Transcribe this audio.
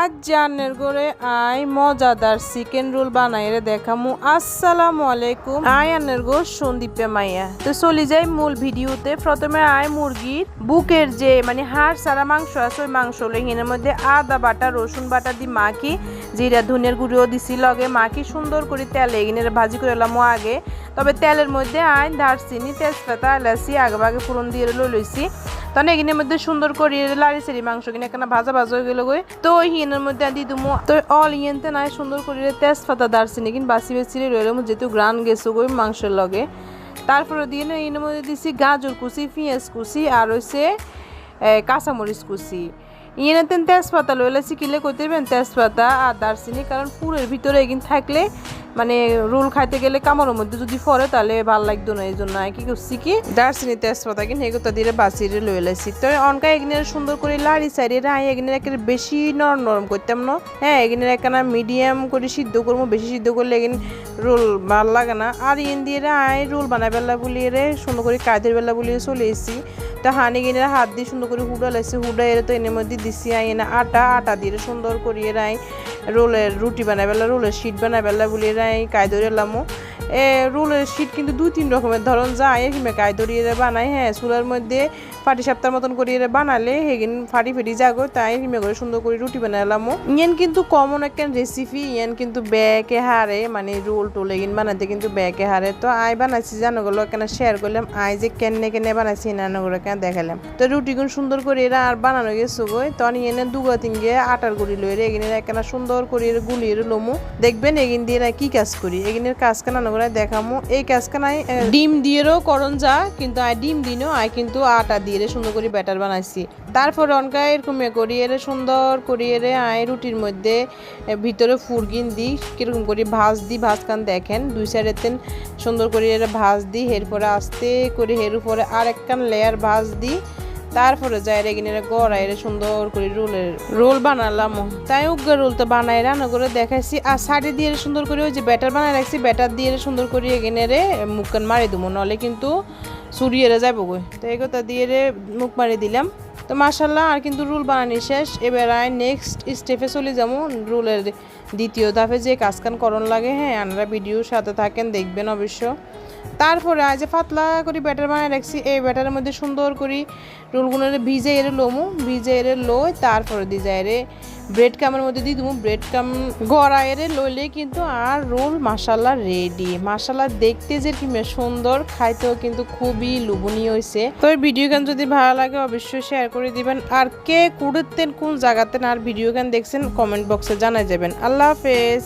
আজ জানের করে আই মজাদার চিকেন রোল বানাই রে দেখামু। আসসালামু আলাইকুম। আই আনের গো, সন্দীপে মাইয়া। তো চলি যাই মূল ভিডিওতে। প্রথমে আই মুরগির বুকের যে মানে হাড় সারা মাংস আছে, ওই মাংস লেহিনের মধ্যে আদা বাটা, রসুন বাটা দি মাখি, জিরা, ধনিয়ার গুঁড়িও দিছি লগে। মাখি সুন্দর করে তেলে এগিনের ভাজি করে এলাম আগে। তবে তেলের মধ্যে আই দারচিনি, তেজপাতা, এলাচি, আগে আগে ফুরন দিয়ে লই লইছি। তখন এগিনের মধ্যে সুন্দর করে লাড়ি সেরি মাংস কিনে এখানে ভাজা ভাজা হয়ে গেল গই তো হিনের মধ্যে দি দুমু। তো অল ইয়েনতে নাই সুন্দর করে তেজপাতা দারচিনি কিন্তু বাসি বেসি রইলাম যেহেতু গ্রান গেছো গই মাংসের লগে। তারপরে দিয়ে এর মধ্যে দিছি গাজর কুচি, পেঁয়াজ কুচি, আর হচ্ছে কাঁচামরিচ কুচি। ইয়েনে তেন তেজপাতা লইলাছি, কিলে কইতে পারবেন তেজপাতা আর দারচিনি, কারণ পুরের ভিতরে এগিন থাকলে মানে রোল খাইতে গেলে কামড়ের মধ্যে যদি পড়ে, তাহলে ভালো লাগতো না, এই জন্য কি করছি কি। দারচিনি তেজপাতা কিনে এগুলো দিয়ে বাসিরে লই লাইছি। তো অনকা এগিনের সুন্দর করে লাড়ি সাইডে রাই এগিনের একেবারে বেশি নরম নরম করতাম না। হ্যাঁ এগিনের একখানা মিডিয়াম করে সিদ্ধ করব, বেশি সিদ্ধ করলে এগিন রোল ভালো লাগে না। আর ইন দিয়ে আই রোল বানাই বেলা বলিয়ে রে, সুন্দর করে কাজের বেলা বলিয়ে চলে এসেছি। তা হানি গিনে হাত দিয়ে সুন্দর করে হুডা লাইছি, হুডা এর তো এনের মধ্যে দিছি আই এনে আটা আটা দিয়ে সুন্দর করিয়ে রাই রোলের রুটি বানাই বেলা রোলের শিট বানাই বেলা বলে রাই কায় ধরে এলামও এ রোলের শিট কিন্তু দুই তিন রকমের। ধরন যায়, হিমে কায় ধরিয়ে বানাই হ্যাঁ চুলার মধ্যে ফাটি সাপ্তাহ মতন করিয়ে বানালে হেগিন ফাটি ফেটি যাগো তাই হিমে করে সুন্দর করে রুটি বানালামও ইয়েন কিন্তু কমন একটা রেসিপি ইয়েন কিন্তু ব্যাকে হারে মানে রোল টোল এগিন বানাতে কিন্তু ব্যাকে হারে। তো আই বানাইছি জানো গেলো কেন শেয়ার করলাম, আই যে কেনে কেনে বানাইছি নানো করে কেন দেখালাম। তো রুটিগুন সুন্দর করে এরা আর বানানো গেছো গই তখন ইয়েনে দুগা তিন গিয়ে আটার গুড়ি লই রে, এগিনের একখানা সুন্দর করে গুলিয়ে লমু। দেখবেন এগিন দিয়ে কি কাজ করি? এগিনের কাজ কানা করে দেখামু। এই কাজ কানাই ডিম দিয়েও করন যা, কিন্তু আই ডিম দিনও আই কিন্তু আটা দিয়ে সুন্দর করে ব্যাটার বানাইছি। তারপর অনকা এরকম করিয়ে সুন্দর করিয়ে আই রুটির মধ্যে ভিতরে ফুরগিন দি কীরকম করে ভাজ দি ভাজ কান দেখেন, দুই সাইডে তেন সুন্দর করে এর ভাজ দি এরপরে আস্তে করে এর উপরে আর একখান লেয়ার ভাজ দি তারপরে যাই রেগিনের গড়াই সুন্দর করে রোলের রোল বানালাম। তাই উগ্র রোল তো বানাই রান্না করে দেখাইছি। আর সাইডে দিয়ে সুন্দর করে ওই যে ব্যাটার বানাই রাখছি, ব্যাটার দিয়ে সুন্দর করে এগিনে রে মুখকান মারি দেবো নলে কিন্তু সুরিয়ে যাব গই তো এগোটা দিয়ে রে মুখ মারি দিলাম। তো মাসাল্লাহ আর কিন্তু রুল বানানি শেষ। এবার আয় নেক্সট স্টেপে চলে যাব। রুলের দ্বিতীয় ধাপে যে কাজ কান করণ লাগে হ্যাঁ আপনারা ভিডিওর সাথে থাকেন, দেখবেন অবশ্য। তারপরে আজ পাতলা করে ব্যাটার বানায় রাখছি, এই ব্যাটারের মধ্যে সুন্দর করে রুলগুলো ভিজে এরে লোমু ভিজে এরে লোয় তারপরে দিয়ে যায় রে ব্রেড কামের মধ্যে দিয়ে দেবো। ব্রেড কাম গড়া এরে লইলে কিন্তু আর রোল মাসাল্লা রেডি মাসাল্লা দেখতে যে কি সুন্দর, খাইতেও কিন্তু খুবই লোভনীয় হয়েছে তো এই ভিডিও গান যদি ভালো লাগে অবশ্যই শেয়ার করে দিবেন। আর কে কুড়তেন কোন জায়গাতেন আর ভিডিও গান দেখছেন কমেন্ট বক্সে জানাই যাবেন। আল্লাহ হাফেজ।